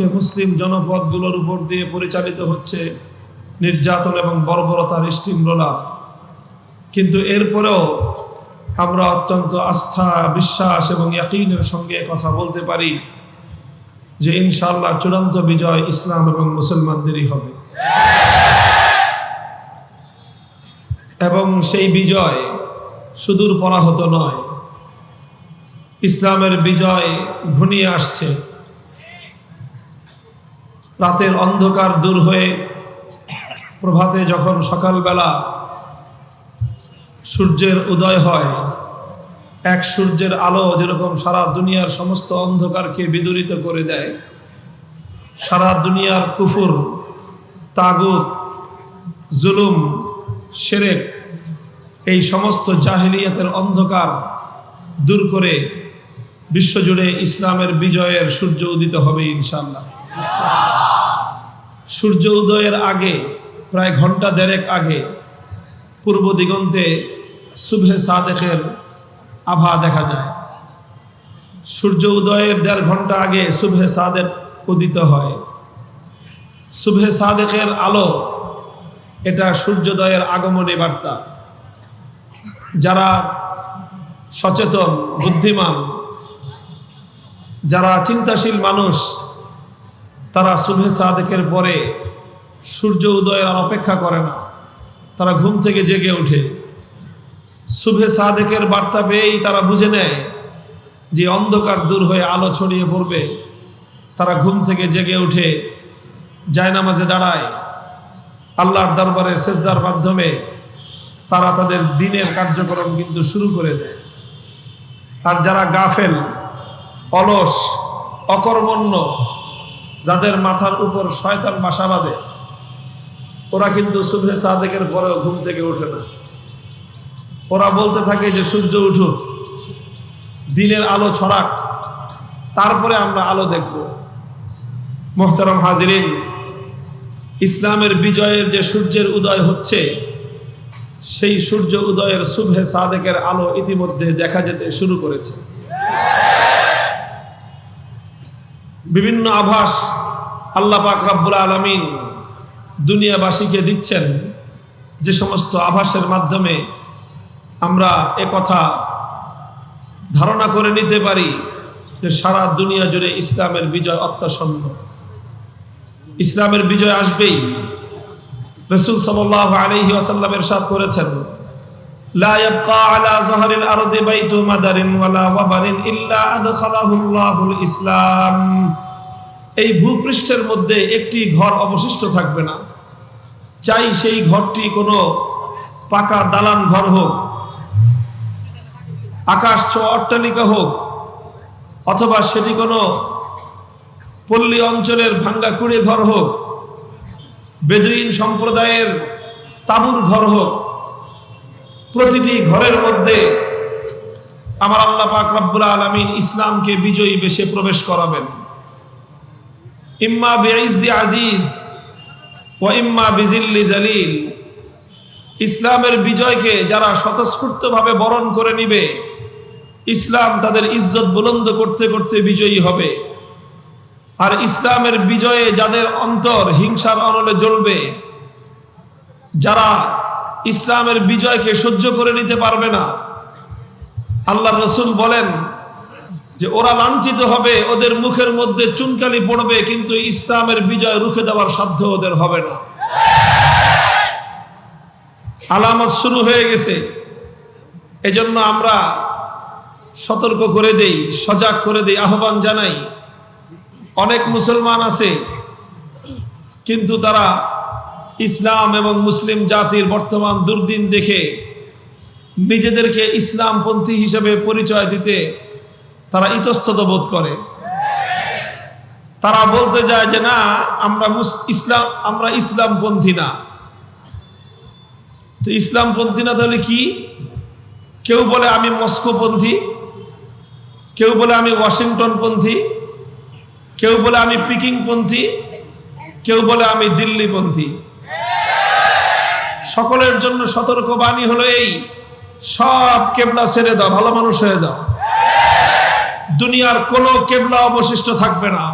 মুসলিম জনপদগুলোর উপর দিয়ে পরিচালিত হচ্ছে নির্যাতন এবং বর্বরতার স্টিম রোলার কিন্তু এরপরেও আমরা অত্যন্ত আস্থা, বিশ্বাস এবং ইয়াকিনের সঙ্গে কথা বলতে পারি যে ইনশাল্লাহ চূড়ান্ত বিজয় ইসলাম এবং মুসলমানদেরই হবে। এবং সেই বিজয় সুদূর পরাহত নয়। ইসলামের বিজয় ঘনিয়ে আসছে। রাতের অন্ধকার দূর হয়ে প্রভাতে যখন সকালবেলা সূর্যের উদয় হয়, এক সূর্যের আলো যেরকম সারা দুনিয়ার সমস্ত অন্ধকারকে বিদূরিত করে দেয়, সারা দুনিয়ার কুফুর, তাগুত, জুলুম, সেরেক, এই সমস্ত জাহিলিয়াতের অন্ধকার দূর করে বিশ্বজুড়ে ইসলামের বিজয়ের সূর্য উদিত হবে ইনশাল্লাহ সূর্য উদয়ের আগে, প্রায় ঘণ্টা দেড়েক আগে, পূর্ব দিগন্তে শুভে সাদেকের আভা দেখা যায়। সূর্য উদয়ের দেড় ঘণ্টা আগে শুভে সাদেক উদিত হয়। শুভে সাদেকের আলো, এটা সূর্যোদয়ের আগমনী বার্তা। যারা সচেতন, বুদ্ধিমান, যারা চিন্তাশীল মানুষ তারা শুভে সাদেকের পরে সূর্য উদয়ের আর অপেক্ষা করে না। তারা ঘুম থেকে জেগে ওঠে। শুভে সাদেকের বার্তা পেয়েই তারা বুঝে নেয় যে অন্ধকার দূর হয়ে আলো ছড়িয়ে পড়বে। তারা ঘুম থেকে জেগে উঠে জায়নামাজে দাঁড়ায়। আল্লাহর দরবারে সেজদার মাধ্যমে তারা তাদের দিনের কার্যক্রম কিন্তু শুরু করে দেয়। আর যারা গাফেল, অলস, অকর্মণ্য যাদের মাথার উপর শয়তান বাসা বাঁধে, ওরা কিন্তু শুভে সাদেকের পরেও ঘুম থেকে ওঠে না। ওরা বলতে থাকে যে, সূর্য উঠুক, দিনের আলো ছড়াক, তারপরে আমরা আলো দেখব। মোহতারাম হাজিরিন, ইসলামের বিজয়ের যে সূর্যের উদয় হচ্ছে, সেই সূর্য উদয়ের শুভে সাদেকের আলো ইতিমধ্যে দেখা যেতে শুরু করেছে। বিভিন্ন আভাস আল্লাহ পাক রব্বুল আলমিন দুনিয়াবাসীকে দিচ্ছেন যে সমস্ত আভাসের মাধ্যমে আমরা এ কথা ধারণা করে নিতে পারি যে সারা দুনিয়া জুড়ে ইসলামের বিজয় অত্যাসন্ন ইসলামের বিজয় আসবেই। রসুল সাল্লাহ আলহি আসাল্লামের সাথ করেছেন لا يبقى على ظهر الأرض بيت مدر ولا وبر إلا أدخله الله الإسلام এই ভূপৃষ্ঠের মধ্যে একটি ঘর অবশিষ্ট থাকবে না চাই সেই ঘরটি কোনো পাকা দালান ঘর হোক আকাশ ছোঁয়া অট্টালিকা হোক অথবা সেটি কোনো পল্লী অঞ্চলের ভাঙ্গা কুড়ে ঘর হোক বেদুইন সম্প্রদায়ের তাবুর ঘর হোক প্রতিটি ঘরের মধ্যে আমার আল্লাহ পাক রব্বুল আলমিন ইসলামকে বিজয়ী বেশে প্রবেশ করাবেন। ইম্মা বেঈজি আজিজ ও ইম্মা বিজিল্লি জালিল। ইসলামের বিজয়কে যারা স্বতঃস্ফূর্তভাবে বরণ করে নিবে, ইসলাম তাদের ইজ্জত বুলন্দ করতে করতে বিজয়ী হবে। আর ইসলামের বিজয়ে যাদের অন্তর হিংসার অনলে জ্বলবে, যারা ইসলামের বিজয়কে সহ্য করে নিতে পারবে না। আল্লাহ রসুল বলেন যে ওরা লাঞ্ছিত হবে, ওদের মুখের মধ্যে চুনকালি পড়বে, কিন্তু ইসলামের বিজয় রুখে দেওয়ার সাধ্য ওদের হবে না। আলামত শুরু হয়ে গেছে। এজন্য আমরা সতর্ক করে দেই, সজাগ করে দেই, আহ্বান জানাই। অনেক মুসলমান আছে, কিন্তু তারা ইসলাম এবং মুসলিম জাতির বর্তমান দুর্দিন দেখে নিজেদেরকে ইসলামপন্থী হিসেবে পরিচয় দিতে তারা ইতস্তত বোধ করে। তারা বলতে যায় যে, না, আমরা ইসলাম, আমরা ইসলামপন্থী না। তো ইসলামপন্থী না তাহলে কি? কেউ বলে, আমি মস্কোপন্থী। কেউ বলে, আমি ওয়াশিংটনপন্থী। কেউ বলে, আমি পিকিংপন্থী। কেউ বলে, আমি দিল্লিপন্থী। সকলের জন্য সতর্ক বাণী হলো এই, সব কেবলা ছেড়ে দাও, ভালো মানুষ হয়ে যাও। দুনিয়ার কোনো কেবলা অবশিষ্ট থাকবে না।